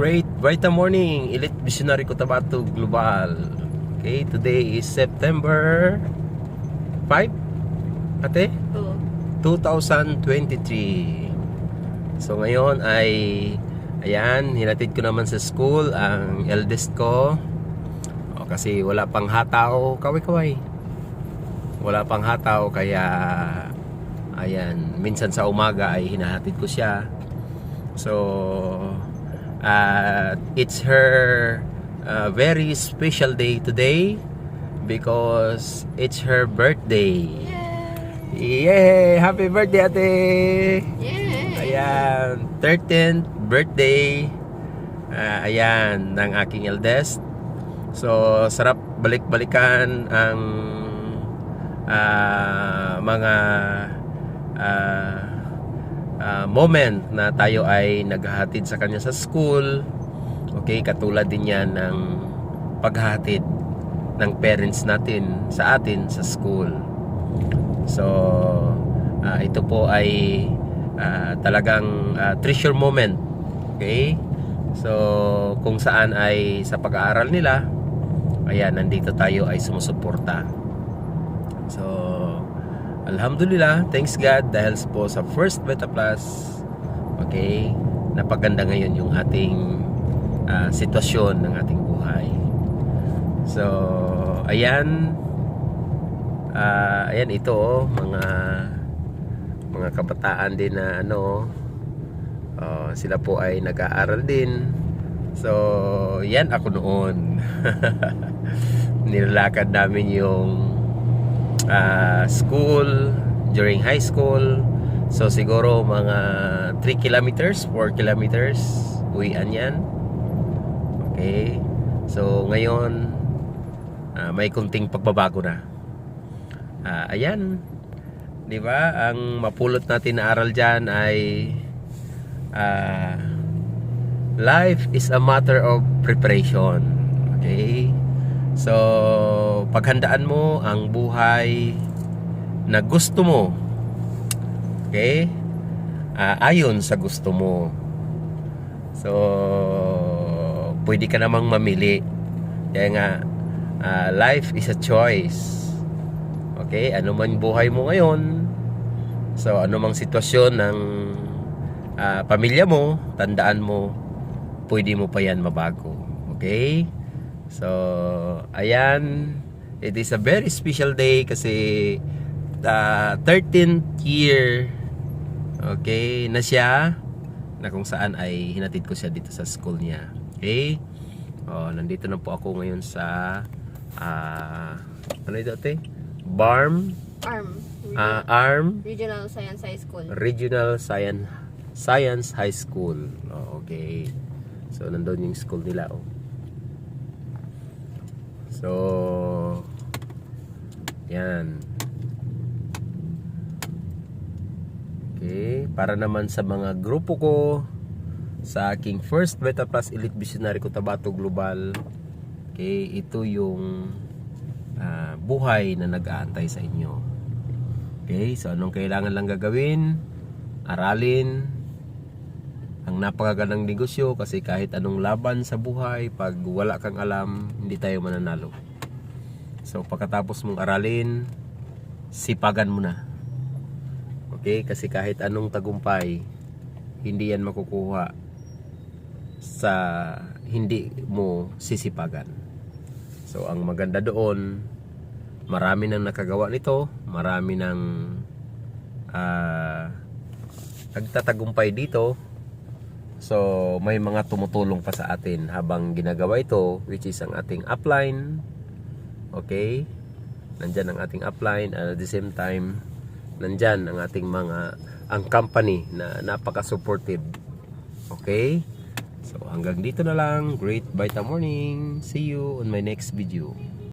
Great Vita Morning, Elite Visionary Cotabato Global. Okay, today is September 5, ate? To. 2023. So ngayon ay, ayan, hinatid ko naman sa school ang eldest ko. O, kasi wala pang hataw, kaway-kaway. Wala pang hataw, kaya, ayan, minsan sa umaga ay hinahatid ko siya. So, uh, it's her uh, very special day today because it's her birthday. Yay! Happy birthday, ate! Yay! Ayan, 13th birthday. Ah, ayan, ng aking eldest. So, sarap balik-balikan ang ah, mga ah, ah, moment na tayo ay naghahatid sa kanya sa school. Okay, katulad din yan ng paghahatid ng parents natin sa atin sa school. So, ah, ito po ay ah, talagang ah, treasure moment. Okay? So, kung saan ay sa pag-aaral nila, ayan, nandito tayo ay sumusuporta. So, Alhamdulillah, thanks God dahil po sa First Beta Plus, okay, napaganda ngayon yung ating ah, sitwasyon ng ating buhay. So, ayan, Ah, ayan ito oh, mga mga kabataan din na ano oh, sila po ay nag-aaral din. So, yan ako noon. Nilalakad namin yung ah, school during high school. So, siguro mga 3 kilometers, 4 kilometers uwian yan. Okay. So, ngayon ah, may kunting pagbabago na. Ah, ayan. 'Di ba? Ang mapulot natin na aral diyan ay ah, life is a matter of preparation. Okay? So, paghandaan mo ang buhay na gusto mo. Okay? Ah, ayon sa gusto mo. So, pwede ka namang mamili. Kaya nga, ah, life is a choice. Okay, ano man buhay mo ngayon, so ano mang sitwasyon ng ah, pamilya mo, tandaan mo, pwede mo pa yan mabago. Okay? So, ayan, it is a very special day kasi the 13th year, okay, na siya, na kung saan ay hinatid ko siya dito sa school niya. Okay? Oh, nandito na po ako ngayon sa ah, ano ito, ate? Barm ARM. ah, Arm Regional Science High School. Regional Science Science High School. Oh, okay. So nandoon yung school nila oh. So yan. Okay, para naman sa mga grupo ko sa aking first Beta Plus Elite Visionary Cotabato Global. Okay, ito yung ah, buhay na nag-aantay sa inyo. Okay, so anong kailangan lang gagawin? Aralin ang napakagandang negosyo kasi kahit anong laban sa buhay, pag wala kang alam, hindi tayo mananalo. So pagkatapos mong aralin, sipagan mo na. Okay, kasi kahit anong tagumpay, hindi yan makukuha sa hindi mo sisipagan. So ang maganda doon, marami nang nakagawa nito, marami nang ah, nagtatagumpay dito. So may mga tumutulong pa sa atin habang ginagawa ito, which is ang ating upline. Okay? Nandyan ang ating upline and at the same time, nandyan ang ating mga ang company na napaka-supportive. Okay? So hanggang dito na lang. Great Vita Morning. See you on my next video.